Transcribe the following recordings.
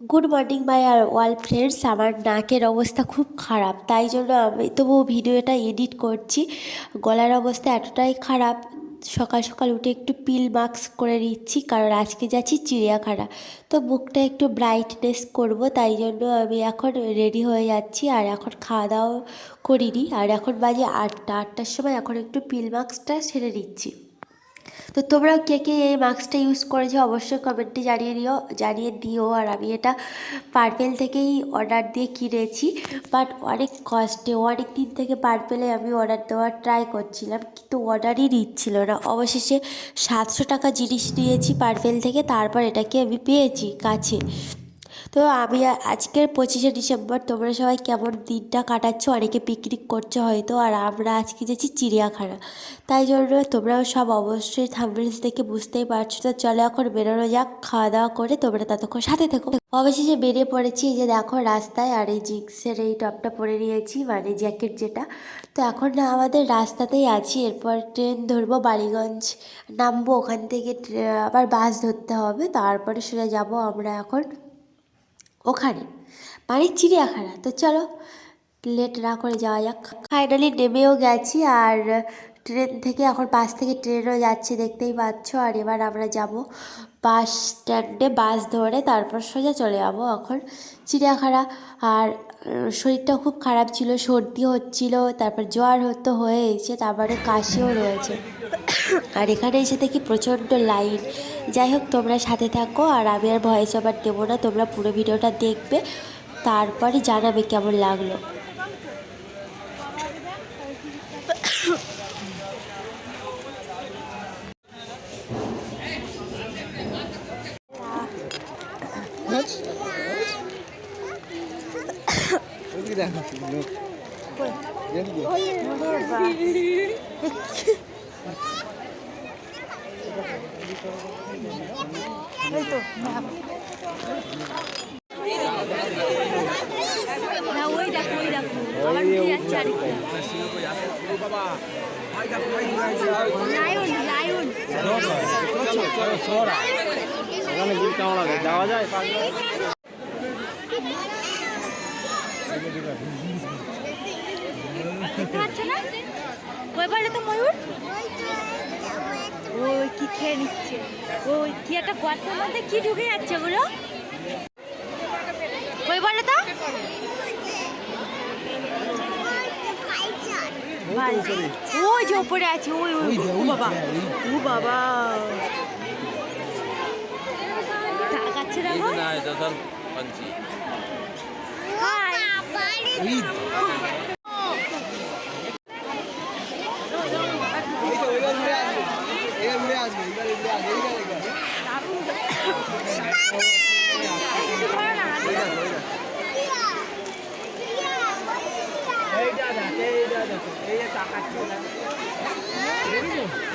Good morning my আর ওয়াল friends আমার নাকের অবস্থা খুব খারাপ, তাই জন্য আমি তবু ভিডিওটা এডিট করছি। গলার অবস্থা এতটাই খারাপ, সকাল সকাল উঠে একটু পিল মাস্ক করে নিচ্ছি, কারণ আজকে যাচ্ছি চিড়িয়াখানা। তো মুখটা একটু ব্রাইটনেস করব, তাই জন্য আমি এখন রেডি হয়ে যাচ্ছি, আর এখন খাওয়া দাওয়া করিনি। আর এখন বাজে আটটা, আটটার সময় এখন একটু পিল মাস্কটা সেরে নিচ্ছি। তো তোমরা কে কে এই মাস্কটা ইউজ করেছ অবশ্যই কমেন্টে জানিয়ে নিও জানিয়ে দিও। আর আমি এটা পার্পেল থেকেই অর্ডার দিয়ে কিনেছি। বাট অনেক কষ্টে অনেক দিন থেকে পার্পেলে আমি অর্ডার দেওয়ার ট্রাই করছিলাম, কিন্তু অর্ডারই নিচ্ছিল না। অবশেষে সাতশো টাকা জিনিস নিয়েছি পার্পেল থেকে, তারপর এটাকে আমি পেয়েছি কাছে। তো আমি আজকের পঁচিশে ডিসেম্বর, তোমরা সবাই কেমন দিনটা কাটাচ্ছ? অনেকে পিকনিক করছ হয়তো, আর আমরা আজকে যাচ্ছি চিড়িয়াখানা। তাই জন্য তোমরাও সব অবশ্যই থামরিলস দেখে বুঝতেই পারছ। তো চলো এখন বেরোনো যাক, খাওয়া দাওয়া করে তোমরা ততক্ষণ সাথে থেকো। অবশেষে বেরিয়ে পড়েছি, এই যে দেখো রাস্তায়, আর এই জিন্সের এই টপটা পরে নিয়েছি মানে জ্যাকেট যেটা। তো এখন না, আমাদের রাস্তাতেই আছি, এরপর ট্রেন ধরবো বালিগঞ্জ। নামবো ওখান থেকে আবার বাস ধরতে হবে, তারপরে সেটা যাব আমরা এখন ওখানে। মানে চিড়িয়াখানা। তো চলো লেট না করে যাওয়া যাক। ফাইনালি নেমেও গেছি আর ট্রেন থেকে এখন বাস থেকে ট্রেনও যাচ্ছে, দেখতেই পাচ্ছ। আর এবার আমরা যাব বাস স্ট্যান্ডে, বাস ধরে তারপর সোজা চলে যাব এখন চিড়িয়াখানা। আর শরীরটা খুব খারাপ ছিল, সর্দি হচ্ছিল, তারপর জ্বর হতো হয়েছে তারপরে কাশিও রয়েছে। আর এখানে এসে দেখি প্রচণ্ড লাইন যাই হোক, তোমরা সাথে থাকো, আর আমি আর ভয়েস ওভার দেবো না, তোমরা পুরো ভিডিওটা দেখবে, তারপরে জানাবে কেমন লাগল। না ওই দেখো ওই যাওয়া যায় দেখতে পাচ্ছ না ওই বলে তো ওই কি খেয়ে নিচ্ছে ওই কি একটা গর্তের মধ্যে কি ঢুকে যাচ্ছে বলে তো ওই যে ওপরে আছে ওই ওই ও বাবা ও বাবা তাকাচ্ছে দেখো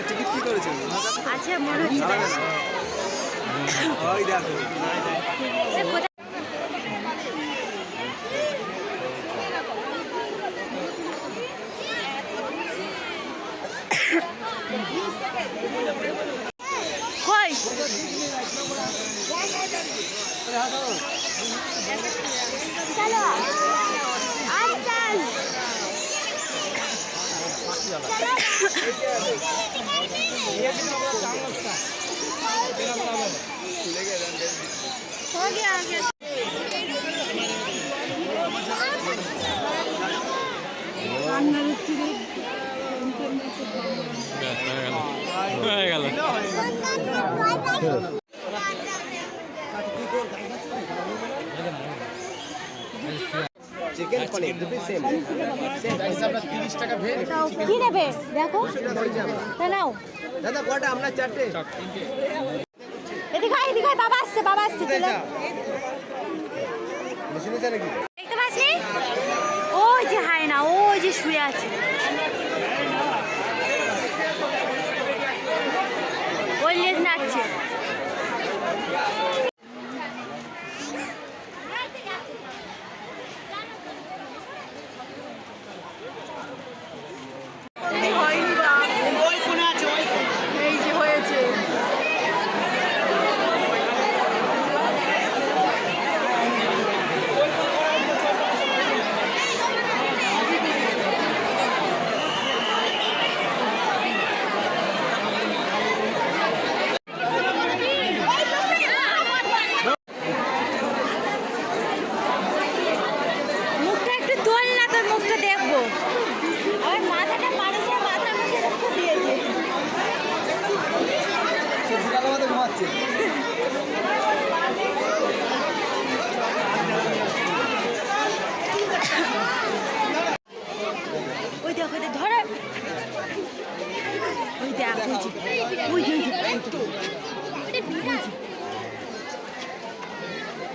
টিকিট কি করেছেন আছে মনে হচ্ছে চলো আর চল हो गया आ गया হয়ে গেল চিকেন পনির দুটোই সেম কি নেবে? দেখো। তা নাও। দাদা কটা? আমরা চারটে। এদিকে এদিকে বাবা আসছে বাবা আসছে চলে। দেখতে পাচ্ছি ওই যে হায় না ওই যে শুয়ে আছে।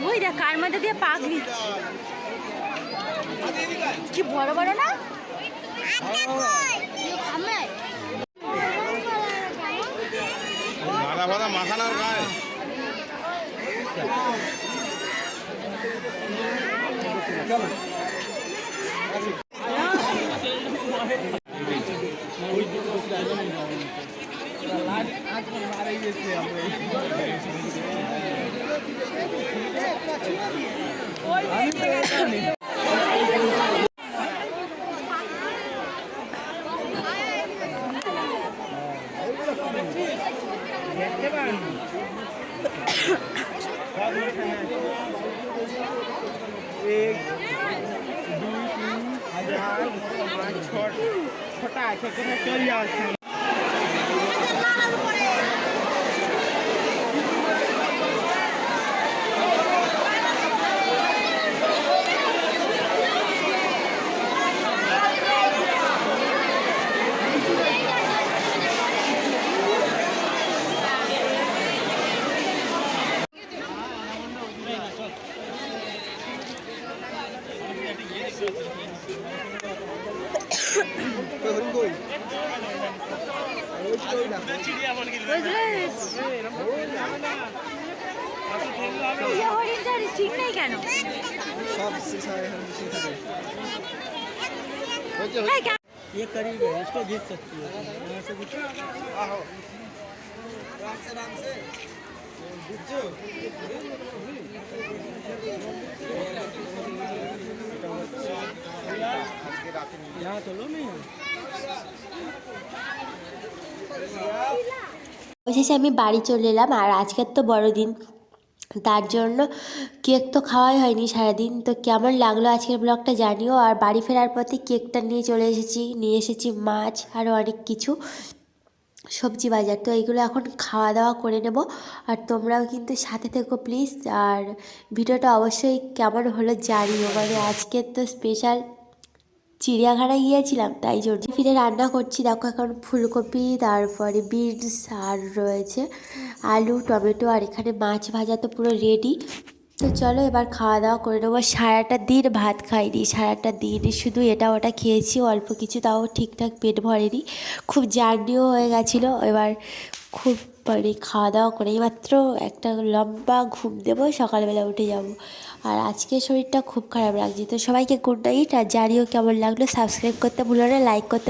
ওই দেখ কার মধ্যে দিয়ে পাক দিচ্ছে কি বড় বড় না? ভাড়া ভাড়া মাখানার গায়ে। ওই হরিণ কই ওই তো ওই দেখো ইয়ে হরিণটার কেন সব শেষ হয় এখন বেশি থাকে এই কেন? ये करीब है इसको जीत सकती है यहाँ से कुछ আহো রাম সে রাম সে অবশেষে আমি বাড়ি চলে এলাম, আর আজকের তো বড়দিন। তার জন্য কেক তো খাওয়াই হয়নি সারাদিন। তো কেমন লাগল আজকের ব্লগটা জানিও, আর বাড়ি ফেরার পথে কেকটা নিয়ে চলে এসেছি, নিয়ে এসেছি মাছ আরও অনেক কিছু। সবজি বাজার, তো এইগুলো এখন খাওয়া দাওয়া করে নেব। আর তোমরাও কিন্তু সাথে থেকো প্লিজ, আর ভিডিওটা অবশ্যই কেমন হলো জানিও। মানে আজকের তো স্পেশাল চিড়িয়াখানায় গিয়েছিলাম, তাই জন্য ফিরে রান্না করছি। দেখো এখন ফুলকপি, তারপরে বিনস, আর রয়েছে আলু, টমেটো, আর এখানে মাছ ভাজা তো পুরো রেডি তো চলো এবার খাওয়া দাওয়া করে নেব। সারাটা দিন ভাত খাইনি, সারাটা দিন শুধু এটা ওটা খেয়েছি, অল্প কিছু, তাও ঠিকঠাক পেট ভরেনি। খুব জার্নিও হয়ে গেছিল, এবার খুব মানে খাওয়া দাওয়া করে মাত্র একটা লম্বা ঘুম দেবো, সকালবেলা উঠে যাব। আর আজকে শরীরটা খুব খারাপ লাগছে। তো সবাইকে গুড নাইট আর জানিও কেমন লাগল? সাবস্ক্রাইব করতে ভুলো না লাইক করতে